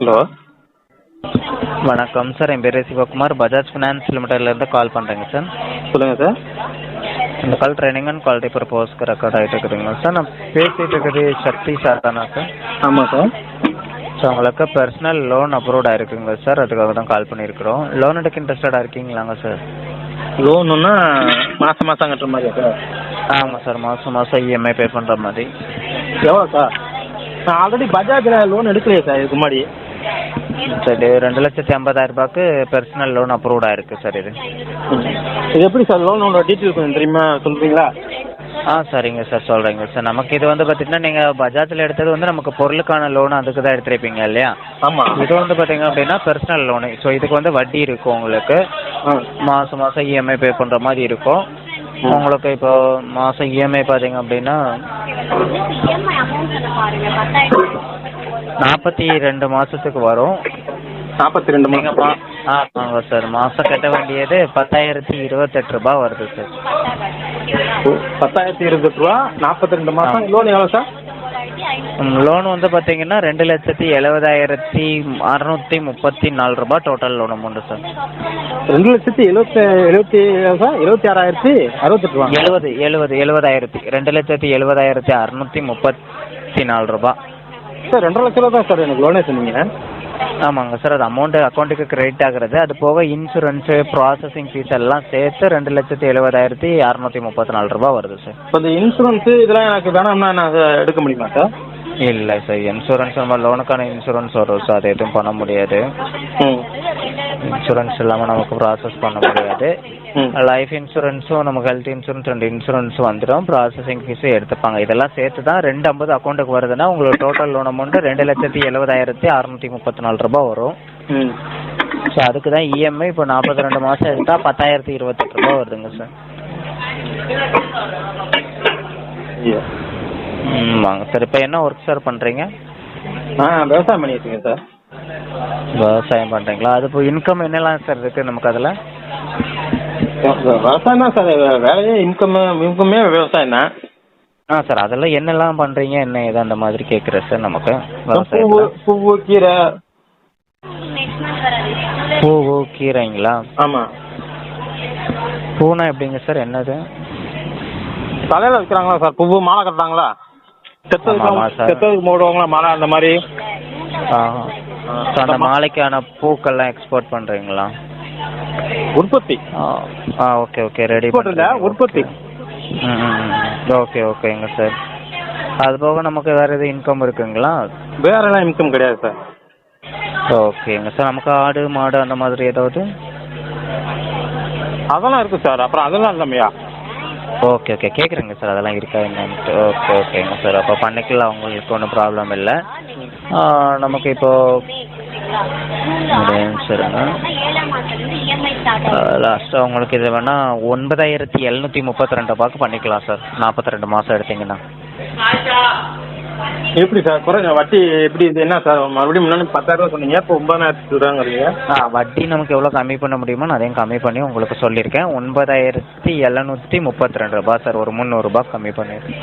Hello. வணக்கம் sir. என் பேர் சிவகுமார். பஜாஜ் ஃபினான்ஸ் லிமிடெட்லேருந்து கால் பண்ணுறேங்க சார். சொல்லுங்கள் சார். இந்த கால் ட்ரைனிங் அண்ட் குவாலிட்டி பர்பஸ்க்கு ரெக்கார்ட் ஆகிட்டு இருக்குதுங்களா சார்? நான் பேசிகிட்டு இருக்கிறது சக்தி சார் தானா சார்? ஆமாம் சார். ஸோ உங்களுக்கு பர்சனல் லோன் அப்ரூவ்ட் ஆயிருக்குங்க சார்? அதுக்காக தான் கால் பண்ணியிருக்கிறோம். லோன் எடுக்க இன்ட்ரெஸ்டடாக இருக்கீங்களாங்க சார்? லோனுன்னா மாதம் மாதம் கட்டுற மாதிரியா சார். ஆமாம் சார் மாதம் மாதம் இஎம்ஐ பே பண்ணுற மாதிரி. எவ்வளோ சார்? நான் ஆல்ரெடி பஜாஜில் லோன் எடுக்கலையே சார் இதுக்கு முன்னாடி. சரி ரெண்டு லட்சத்தி ஐம்பதாயிரம் ரூபாய்க்கு பர்சனல் லோன் அப்ரூவ்ட் ஆயிருக்கு சார் இது இது எப்படி சார் லோனோட டீட்டெயில் கொஞ்சம் தெரியுமா சொல்கிறீங்களா ஆ சரிங்க சார் சொல்கிறேங்க சார் நமக்கு இது வந்து பார்த்தீங்கன்னா நீங்கள் பஜாஜில் எடுத்தது வந்து நமக்கு பொருளுக்கான லோன் அதுக்கு தான் எடுத்திருப்பீங்க இல்லையா ஆமாம் இது வந்து பார்த்தீங்க அப்படின்னா பர்சனல் லோனு ஸோ இதுக்கு வந்து வட்டி இருக்கும் உங்களுக்கு மாதம் மாதம் இஎம்ஐ பே பண்ணுற மாதிரி இருக்கும் உங்களுக்கு இப்போ மாதம் இஎம்ஐ பார்த்தீங்க அப்படின்னா நாற்பத்தி ரெண்டு மாதத்துக்கு வரும். நாற்பத்தி ரெண்டு நீங்கள் மா ஆ ஆமாங்க சார். மாதம் கட்ட வேண்டியது பத்தாயிரத்தி இருபத்தெட்டு ரூபாய் வருது சார். பத்தாயிரத்தி இருபத்தெட்டு ரூபா? நாற்பத்தி ரெண்டு மாதம் லோன் எவ்வளோ சார்? லோன் வந்து பார்த்தீங்கன்னா ரெண்டு லட்சத்தி எழுபதாயிரத்தி அறநூற்றி முப்பத்தி நாலு ரூபாய் டோட்டல் லோன் அமௌண்ட்டு சார். ரெண்டு லட்சத்தி எழுபத்தி எழுபத்தி சார்? எழுபத்தி ஆறாயிரத்தி அறுபத்தெட்டு ரூபா. எழுபது எழுபது எழுபதாயிரத்தி ரெண்டு லட்சத்தி எழுபதாயிரத்தி அறநூற்றி முப்பத்தி நாலு ரூபாய் சார் ரெண்டரை லட்ச ரூபா தான் சார் எனக்கு லோனே சொன்னீங்க ஆமாங்க சார் அது அமௌண்ட் அக்கௌண்ட்டுக்கு கிரெடிட் ஆகுறது. அது போக இன்சூரன்ஸு ப்ராசஸிங் ஃபீஸ் எல்லாம் சேர்த்து ரெண்டு லட்சத்தி எழுபதாயிரத்தி அறநூற்றி முப்பத்தி நாலு ரூபாய் வருது சார். இப்போ இந்த இன்சூரன்ஸு இதெல்லாம் எனக்கு வேணாம்னா நான் எடுக்க முடியுமா சார்? இல்லை சார் இன்சூரன்ஸ் நம்ம லோனுக்கான இன்சூரன்ஸ் வரும் சார் அது எதுவும் பண்ண முடியாது. இன்சூரன்ஸ் இல்லாமல் நமக்கு ப்ராசஸ் பண்ண முடியாது. லைஃப் இன்சூரன்ஸும் நமக்கு ஹெல்த் இன்சூரன்ஸ் ரெண்டு இன்சூரன்ஸ் வந்துடும் ப்ராசஸிங் ஃபீஸும் எடுத்துப்பாங்க. இதெல்லாம் சேர்த்து தான் ரெண்டு ஐம்பது அக்கௌண்ட்டுக்கு வருதுன்னா உங்களுக்கு டோட்டல் லோன் அமௌண்ட்டு ரெண்டு லட்சத்தி எழுபதாயிரத்தி அறநூற்றி முப்பத்தி நாலு ரூபாய் வரும். ஸோ அதுக்கு தான் இஎம்ஐ இப்போ நாற்பத்தி ரெண்டு மாதம் எடுத்தால் பத்தாயிரத்தி இருபத்தெட்டு ரூபா வருதுங்க சார் ம் வாங்க. சார் இப்போ என்ன ஒர்க் சார் பண்ணுறீங்க ஆ விவசாயம் பண்ணிட்டு இருக்கேன் சார். விவசாயம் பண்ணுறீங்களா அது இப்போ இன்கம் என்னெல்லாம் சார் இருக்குது நமக்கு அதில்? விவசாயம் தான் சார். வேலையே இன்கம் இன்கமே விவசாயம் தான். ஆ சார் அதெல்லாம் என்னெல்லாம் பண்ணுறீங்க என்ன ஏது அந்த மாதிரி கேட்குறேன் சார் நமக்கு பூவு பூவு கீரை. பூ கீரைங்களா? ஆமாம் பூனா எப்படிங்க சார்? என்னது? தலையில் வைக்கிறாங்களா சார்? பூவு மாலை கட்டுறாங்களா? செத்ததுக்கு போடுவாங்களா மாலை அந்த மாதிரி? அந்த மாலைக்கான பூக்கள்லாம் எக்ஸ்போர்ட் பண்ணுறீங்களா உற்பத்தி. ஆ ஓகே ஓகே ரெடி இல்லை உற்பத்தி. ம் ஓகே ஓகேங்க சார். அது போக நமக்கு வேறு எதுவும் இன்கம் இருக்குங்களா? வேறெல்லாம் இன்கம் கிடையாது சார். ஓகேங்க சார். நமக்கு ஆடு மாடு அந்த மாதிரி ஏதாவது? அதெல்லாம் இருக்கு சார். அப்புறம் அதெல்லாம் இல்லைமையா? ஓகே ஓகே கேட்குறேங்க சார் அதெல்லாம் இருக்கா என்னன்ட்டு ஓகே ஓகேங்க சார் அப்போ பண்ணிக்கலாம். உங்களுக்கு ஒன்றும் ப்ராப்ளம் இல்லை. ஆ, நமக்கு இப்போ சரிங்க லாஸ்ட்டாக உங்களுக்கு இது வேணால் ஒன்பதாயிரத்தி எழுநூற்றி முப்பத்தி ரெண்டு ரூபாய்க்கு பண்ணிக்கலாம் சார் நாற்பத்தி ரெண்டு மாதம் எடுத்தீங்கன்னா. எப்படி சார்? குறைஞ்ச வட்டி எப்படி இது என்ன சார்? மறுபடியும் முன்னாடி பத்தாயிரம் ரூபா சொன்னீங்க இப்போ ஒன்பதாயிரத்தி சொல்கிறாங்கிறீங்க ஆ வட்டி நமக்கு எவ்வளோ கம்மி பண்ண முடியுமோ நான் அதையும் கம்மி பண்ணி உங்களுக்கு சொல்லியிருக்கேன். ஒன்பதாயிரத்தி எழுநூற்றி முப்பத்தி ரெண்டு ரூபாய் சார். ஒரு முந்நூறுரூபா கம்மி பண்ணியிருக்கேன்.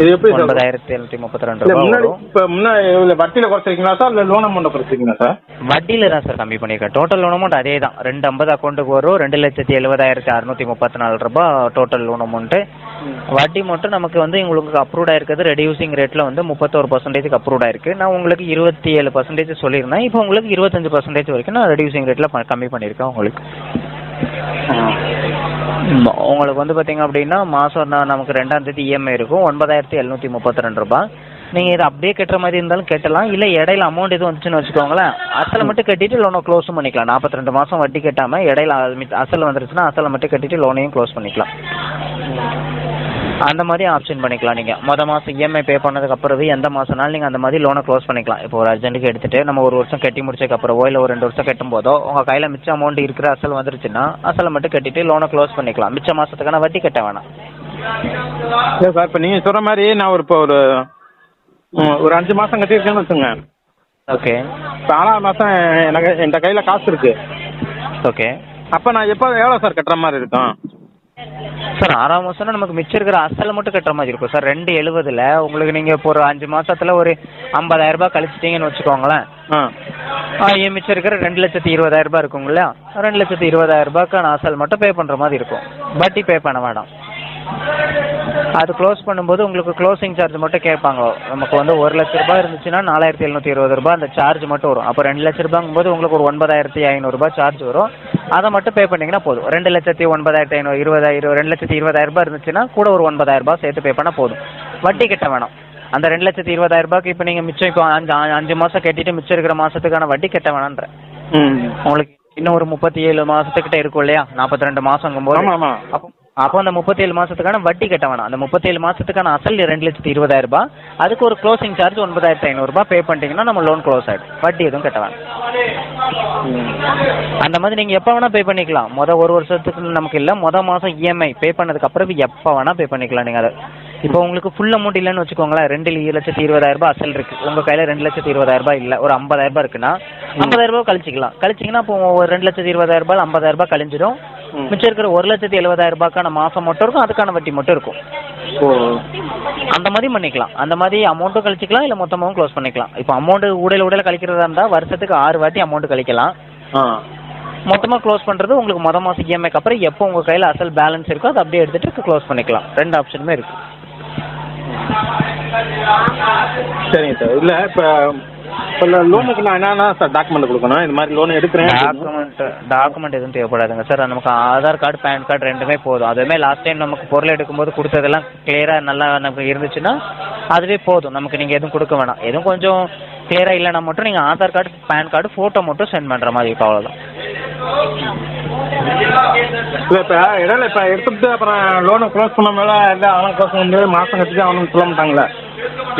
இது எப்படி சார்? ஒன்பதாயிரத்தி எழுநூற்றி முப்பத்தி ரெண்டு ரூபாய் முன்னாடி வரும். இப்போ முன்னாடி வட்டியில் குறைச்சிருக்கீங்களா சார்? இல்லை லோன் அமௌண்ட்டை குறைச்சிருக்கீங்களா சார்? வட்டியில் தான் சார் கம்மி பண்ணியிருக்கேன். டோட்டல் லோன் அமௌண்ட் அதே தான் ரெண்டு ஐம்பது அக்கௌண்ட்டுக்கு வரும். ரெண்டு லட்சத்தி எழுபதாயிரத்தி அறுநூற்றி முப்பத்தி நாலு ரூபாய் டோட்டல் லோன் அமௌண்ட்டு வட்டி மட்டும் நமக்கு வந்து உங்களுக்கு அப்ரூவ்ட் ஆயிருக்கிறது ரெடியூசிங் ரேட்டில் வந்து முப்பத்தோரு பர்சன்டேஜ்க்கு அப்ரூவ்ட் ஆயிருக்கு. நான் உங்களுக்கு இருபத்தி ஏழு பர்சன்டேஜ் சொல்லியிருந்தேன். இப்போ உங்களுக்கு இருபத்தஞ்சு பர்சன்டேஜ் வரைக்கும் நான் ரெடியூசிங் ரேட்டில் கம்மி பண்ணியிருக்கேன் உங்களுக்கு. உங்களுக்கு வந்து பார்த்தீங்க அப்படின்னா மாதம் நமக்கு ரெண்டாம் தேதி இஎம்ஐ இருக்கும். ஒன்பதாயிரத்தி எழுநூற்றி முப்பத்தி ரெண்டு ரூபாய். நீங்கள் இதை அப்படியே கட்டுற மாதிரி இருந்தாலும் கட்டலாம். இல்லை இடையில அமௌண்ட் எதுவும் வந்துச்சுன்னு வச்சுக்கோங்களேன். அசலை மட்டும் கட்டிட்டு லோனை க்ளோஸும் பண்ணிக்கலாம். நாற்பத்தி ரெண்டு மாதம் வட்டி கட்டாமல் இடையில அசல் வந்துருச்சுன்னா அசலை மட்டும் கட்டிட்டு லோனையும் க்ளோஸ் பண்ணிக்கலாம். அந்த மாதிரி ஆப்ஷன் பண்ணிக்கலாம் நீங்கள் மொதல் மாதம் இஎம்ஐ பே பண்ணதுக்கு அப்புறவே எந்த மாதம்னாலும் நீங்கள் அந்த மாதிரி லோனை க்ளோஸ் பண்ணிக்கலாம். இப்போ ஒரு அர்ஜென்ட்டுக்கு எடுத்துட்டு நம்ம ஒரு வருஷம் கட்டி முடிச்சதுக்கு அப்புறமோ இல்லை ஒரு ரெண்டு வருஷம் கட்டும் போதோ உங்கள் கையில் மிச்ச அமௌண்ட் இருக்கிற அசல் வந்துருச்சுன்னா அசலை மட்டும் கட்டிட்டு லோனை க்ளோஸ் பண்ணிக்கலாம். மிச்ச மாதத்துக்கான வட்டி கட்ட வேணாம். இல்லை சார் இப்போ நீங்கள் சொல்கிற மாதிரி நான் ஒரு இப்போ ஒரு ஒரு அஞ்சு மாதம் கட்டியிருக்கேன்னு வச்சுங்க ஓகே இப்போ ஆறாவது மாதம் எனக்கு என்கிட்ட கையில் காசு இருக்குது ஓகே அப்போ நான் எப்போ எவ்வளோ சார் கட்டுற மாதிரி இருக்கும்? சார் ஆறாம் மாதம்னா நமக்கு மிச்சம் இருக்கிற அசலை மட்டும் கட்டுற மாதிரி இருக்கும். சார் ரெண்டு எழுபதுல உங்களுக்கு நீங்கள் இப்போ ஒரு அஞ்சு மாசத்துல ஒரு ஐம்பதாயிரம் ரூபாய் கழிச்சிட்டீங்கன்னு வச்சுக்கோங்களேன். ஆ. என் மிச்சம் இருக்கிற ரெண்டு லட்சத்தி இருபதாயிரம் ரூபாய் இருக்கும் இல்லையா? ரெண்டு லட்சத்தி இருபதாயிரம் ரூபாய்க்கான அசல் மட்டும் பே பண்ணுற மாதிரி இருக்கும். வட்டி பே பண்ண வேண்டாம் அது க்ளோஸ் பண்ணும்போது உங்களுக்கு க்ளோசிங் சார்ஜ் மட்டும் கேட்பாங்க. நமக்கு வந்து ஒரு லட்ச ரூபாய் இருந்துச்சுன்னா நாலாயிரத்தி எழுநூற்றி இருபது ரூபாய் அந்த சார்ஜ் மட்டும் வரும். அப்போ ரெண்டு லட்ச ரூபாங்கும்போது உங்களுக்கு ஒரு ஒன்பதாயிரத்தி ஐநூறுரூபா சார்ஜ் வரும். அதை மட்டும் பே பண்ணிங்கன்னா போதும். ரெண்டு லட்சத்தி ஒன்பதாயிரத்தி ஐநூறு இருபதாயிரம் ரெண்டு லட்சத்தி இருபதாயிரம் ரூபாய் இருந்துச்சுன்னா கூட ஒரு ஒன்பதாயிரம் ரூபாய் சேர்த்து பே பண்ணால் போதும். வட்டி கட்ட வேணாம். அந்த ரெண்டு லட்சத்தி இருபதாயிரம் ரூபாய்க்கு இப்போ நீங்கள் மிச்சம் இப்போ அஞ்சு அஞ்சு மாதம் கட்டிட்டு மிச்சம் இருக்கிற மாதத்துக்கான வட்டி கட்ட வேணான்றேன் ம். உங்களுக்கு இன்னும் ஒரு முப்பத்தி ஏழு மாசத்துக்கிட்ட இருக்கும் இல்லையா? நாற்பத்தி ரெண்டு மாசங்கும்போது. ஆமா ஆமா. அப்போ அப்போ அந்த முப்பத்தி ஏழு மாசத்துக்கான வட்டி கட்ட வேணாம். அந்த முப்பத்தி ஏழு மாசத்துக்கான அசல் ரெண்டு லட்சத்தி இருபதாயிரம் ரூபாய். அதுக்கு ஒரு க்ளோசிங் சார்ஜ் ஒன்பதாயிரத்தி ஐநூறுரூபா பே பண்ணிட்டீங்கன்னா நம்ம லோன் க்ளோஸ் ஆயிடும். வட்டி எதுவும் கட்ட வேணாம். அந்த மாதிரி நீங்க எப்போ வேணா பே பண்ணிக்கலாம். முத ஒரு வருஷத்துக்கு நமக்கு இல்ல. முத மாசம் இஎம்ஐ பே பண்ணதுக்கு அப்புறம் எப்போ வேணா பே பண்ணிக்கலாம் நீங்க அதை. இப்போ உங்களுக்கு ஃபுல் அமௌண்ட் இல்லைன்னு வச்சுக்கோங்களேன். ரெண்டு லட்சத்தி இருபதாயிரம் ரூபாய் அசல் இருக்கு. உங்க கையில ரெண்டு லட்சத்தி இருபதாயிரம் ரூபாய் இல்ல. ஒரு ஐம்பதாயிரம் ரூபாய் இருக்குன்னா ஐம்பதாயிரம் ரூபாய் கழிச்சிக்கலாம். கழிச்சிங்கன்னா இப்போ ஒரு ரெண்டு லட்சத்தி இருபதாயிரம் ரூபாய் ஐம்பதாயிரம் ரூபாய் கழிஞ்சிடும். மிச்சம் இருக்கிற ஒரு லட்சத்தி எழுபதாயிரம் ரூபாய்க்கான மாசம் மட்டும் இருக்கும் அதுக்கான வட்டி மட்டும் இருக்கும். ஓ. அந்த மாதிரி பண்ணிக்கலாம். அந்த மாதிரி அமௌண்ட்டும் கழிச்சிக்கலாம் இல்ல மொத்தமாவும் க்ளோஸ் பண்ணிக்கலாம். இப்போ அமௌண்ட் உடையில உடையில கழிக்கிறதா இருந்தா வருஷத்துக்கு ஆறு வாட்டி அமௌண்ட் கழிக்கலாம். ஆ. மொத்தமா க்ளோஸ் பண்றது உங்களுக்கு மொத மாசம் இஎம்ஐக்கு அப்புறம் எப்போ உங்க கையில அசல் பேலன்ஸ் இருக்கோ அதை அப்படியே எடுத்துட்டு க்ளோஸ் பண்ணிக்கலாம். ரெண்டு ஆப்ஷனுமே இருக்கு. சரிங்க சார். இல்லை இப்போ இப்போ லோனுக்கு நான் என்னென்ன சார் டாக்குமெண்ட் கொடுக்கணும். இந்த மாதிரி லோன் எடுக்கிறேன். டாக்குமெண்ட் டாக்குமெண்ட் எதுவும் தேவைப்படாதுங்க. சார் நமக்கு ஆதார் கார்டு பேன் கார்டு ரெண்டுமே போதும். அதுவுமே லாஸ்ட் டைம் நமக்கு பொருள் எடுக்கும்போது கொடுத்ததெல்லாம் கிளியரா நல்லா நமக்கு இருந்துச்சுன்னா அதுவே போதும். நமக்கு நீங்க எதுவும் கொடுக்க வேணாம். எதுவும் கொஞ்சம் கிளியரா இல்லைன்னா மட்டும் நீங்க Aadhaar card pan card photo மட்டும் சென்ட் பண்ற மாதிரி இருக்கும் அவ்வளவுதான். இல்லை இப்போ இடையில இப்போ எடுத்துட்டு அப்புறம் லோனை க்ளோஸ் பண்ண மேலே இல்லை அதெல்லாம் க்ளோஸ் பண்ண முடியாது மாதம் கட்டிட்டு அவனுக்கு சொல்ல மாட்டாங்களே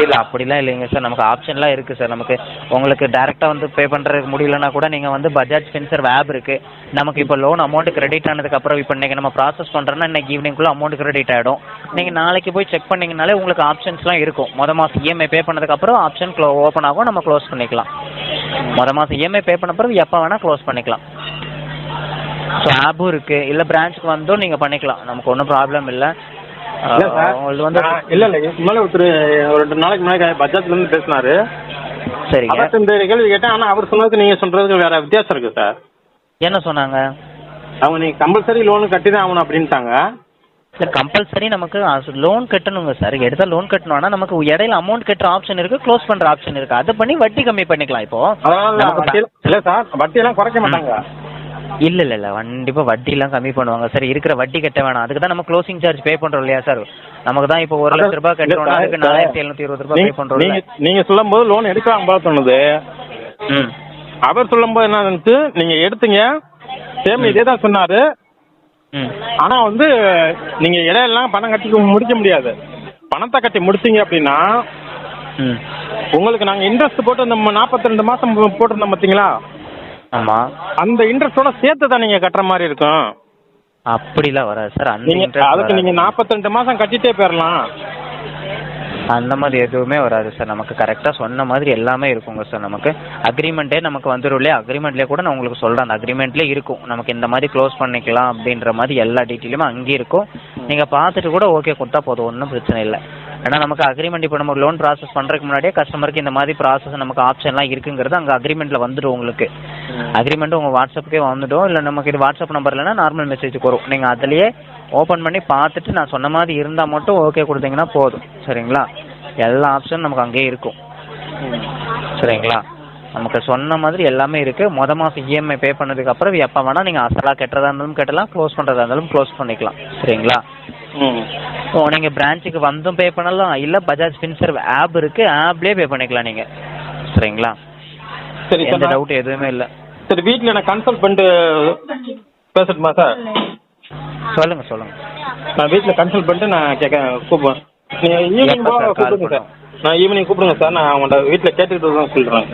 இல்ல அப்படிலாம் இல்லைங்க சார் நமக்கு ஆப்ஷன்லாம் இருக்கு சார் நமக்கு உங்களுக்கு டைரக்டா வந்து பே பண்றதுக்கு முடியலன்னா கூட நீங்க வந்து பஜாஜ் பென்சர் ஆப் இருக்கு. நமக்கு இப்போ லோன் அமௌண்ட் கிரெடிட் ஆனதுக்கு அப்புறம் இப்போ இன்னைக்கு நம்ம ப்ராசஸ் பண்றோம்னா இன்னைக்கு ஈவினிங்குள்ள அமௌண்ட் கிரெடிட் ஆயிடும். நீங்க நாளைக்கு போய் செக் பண்ணீங்கனாலே உங்களுக்கு ஆப்ஷன்ஸ்லாம் இருக்கும். மொத மாசம் இஎம்ஐ பே பண்ணதுக்கு அப்புறம் ஆப்ஷன் ஓப்பன் ஆகும். நம்ம க்ளோஸ் பண்ணிக்கலாம். மொத மாசம் இஎம்ஐ பே பண்ண பிறகு எப்போ வேணா க்ளோஸ் பண்ணிக்கலாம். ஸோ ஆப்பும் இருக்கு. இல்ல பிரான்ச்சுக்கு வந்தும் நீங்க பண்ணிக்கலாம். நமக்கு ஒன்றும் ப்ராப்ளம் இல்லை. இல்லை சார். வந்து இல்லை இல்லை. இதுக்கு ஒருத்தர் ரெண்டு நாளைக்கு முன்னாடி பஜாஜ்லேருந்து பேசினாரு. சரிங்க. இந்த கேள்வி கேட்டேன். ஆனால் அவர் சொன்னதுக்கு நீங்கள் சொல்கிறதுக்கு வேற வித்தியாசம் இருக்குது சார். என்ன சொன்னாங்க? அவங்க நீங்கள் கம்பல்சரி லோனு கட்டி தான் ஆகணும் அப்படின்ட்டாங்க. இல்லை கம்பல்சரி நமக்கு லோன் கட்டணுங்க சார். எடுத்தா லோன் கட்டணும்னா நமக்கு இடையில அமௌண்ட் கட்டுற ஆப்ஷன் இருக்கு க்ளோஸ் பண்ற ஆப்ஷன் இருக்கு. அதை பண்ணி வட்டி கம்மி பண்ணிக்கலாம் இப்போ. இல்லை சார். வட்டியெல்லாம் குறைக்க மாட்டாங்க. இல்ல இல்ல இல்ல கண்டிப்பா வட்டி எல்லாம் கம்மி பண்ணுவாங்க. சார் இருக்கிற வட்டி கட்ட வேணாம். அதுக்கு தான் நம்ம க்ளோசிங் சார்ஜ் பே பண்றோம் இல்லையா சார்? நமக்கு தான் இப்போ ஒரு லட்ச ரூபாய் கட்டுறோம்னா அதுக்கு நாலாயிரத்தி எழுநூத்தி இருபது ரூபாய் பே பண்றோம் நீங்க நீங்க சொல்லும்போது லோன் எடுக்கலாம் ம். அவர் சொல்லும்போது என்ன இருந்துச்சு நீங்க எடுத்தீங்க. சேம் இதே தான் சொன்னாரு. ஆனா வந்து நீங்க இடையெல்லாம் பணம் கட்டி முடிக்க முடியாது. பணத்தை கட்டி முடிச்சீங்க அப்படின்னா உங்களுக்கு நாங்க இன்ட்ரெஸ்ட் போட்டு இந்த நாற்பத்தி ரெண்டு மாசம் போட்டிருந்தோம் பாத்தீங்களா? ஆமா. அந்த இன்ட்ரெஸ்டோட சேர்த்து தான் நீங்க கட்டுற மாதிரி இருக்கும். அப்படிலாம் வராது சார். அந்த நீங்க interest அதுக்கு நீங்க. நாற்பத்தி மாசம் கட்டிட்டே போயிடலாம் அந்த மாதிரி எதுவுமே வராது சார். நமக்கு கரெக்டாக சொன்ன மாதிரி எல்லாமே இருக்குங்க சார் நமக்கு. அக்ரிமெண்ட்டே நமக்கு வந்துடும் இல்லையா? அக்ரிமெண்ட்லேயே கூட நான் உங்களுக்கு சொல்கிறேன் அந்த அக்ரிமெண்ட்லேயே இருக்கும். நமக்கு இந்த மாதிரி க்ளோஸ் பண்ணிக்கலாம் அப்படின்ற மாதிரி எல்லா டீட்டெயிலுமே அங்கேயே இருக்கும். நீங்கள் பார்த்துட்டு கூட ஓகே கொடுத்தா போதும். ஒன்றும் பிரச்சனை இல்லை. ஏன்னா நமக்கு அக்ரிமெண்ட் இப்போ நம்ம லோன் ப்ராசஸ் பண்ணுறதுக்கு முன்னாடியே கஸ்டமருக்கு இந்த மாதிரி ப்ராசஸ் நமக்கு ஆப்ஷன்லாம் இருக்குங்கிறது அங்கே அக்ரிமெண்ட்டில் வந்துடும் உங்களுக்கு. அக்ரிமெண்ட் உங்கள் வாட்ஸ்அப்புக்கே வந்துடும். இல்லை நமக்கு இது வாட்ஸ்அப் நம்பர் இல்லைன்னா நார்மல் மெசேஜுக்கு வரும். நீங்கள் அதுலேயே ஓப்பன் பண்ணி பார்த்துட்டு நான் சொன்ன மாதிரி இருந்தால் மட்டும் ஓகே கொடுத்தீங்கன்னா போதும். சரிங்களா? எல்லா ஆப்ஷனும் நமக்கு அங்கேயே இருக்கும். சரிங்களா? நமக்கு சொன்ன மாதிரி எல்லாமே இருக்கு. மொத மாதம் இஎம்ஐ பே பண்ணதுக்கு அப்புறம் எப்போ வேணால் நீங்கள் அசலாக கட்டுறதா இருந்தாலும் கட்டலாம் க்ளோஸ் பண்ணுறதா இருந்தாலும் க்ளோஸ் பண்ணிக்கலாம். சரிங்களா? ஓ நீங்கள் பிரான்ச்சுக்கு வந்தும் பே பண்ணலாம். இல்லை பஜாஜ் ஃபின்சர்வ் ஆப் இருக்கு. ஆப்லேயே பே பண்ணிக்கலாம் நீங்கள் சரிங்களா? சரி எந்த டவுட் எதுவுமே இல்லை. சரி வீட்டில் நான் கன்சல்ட் பண்ணிட்டு பேசட்டுமா சார்? சொல்லுங்க சொல்லுங்க. நான் வீட்டில் கன்சல்ட் பண்ணிட்டு நான் கேட்க கூப்பிடுவேன். நீங்கள் ஈவினிங் கூப்பிடுங்க சார். நான் ஈவினிங் கூப்பிடுங்க சார் நான் அவங்கள்ட்ட வீட்டில் கேட்டுக்கிட்டு தான் சொல்கிறேன்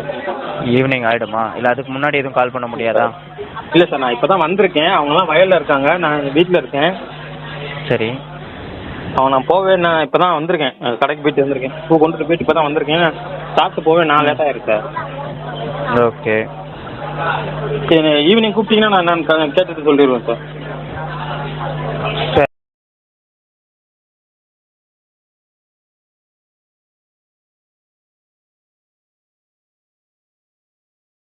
ஈவினிங் ஆயிடுமா? இல்லை அதுக்கு முன்னாடி எதுவும் கால் பண்ண முடியாதா? இல்லை சார் நான் இப்போ தான் வந்திருக்கேன். அவங்களாம் வயலில் இருக்காங்க நான் வீட்டில் இருக்கேன். சரி. அவன் நான் போவே நான் இப்போ தான் வந்திருக்கேன். கடைக்கு போயிட்டு வந்திருக்கேன். பூ கொண்டுட்டு போயிட்டு இப்போ தான் வந்திருக்கேன். சாப்பிட்டு போவே நான் லேட்டாக இருக்கேன் ஓகே சரி ஈவினிங் கூப்பிட்டீங்கன்னா நான் நான் கேட்டுட்டு சொல்லிடுவேன் சார்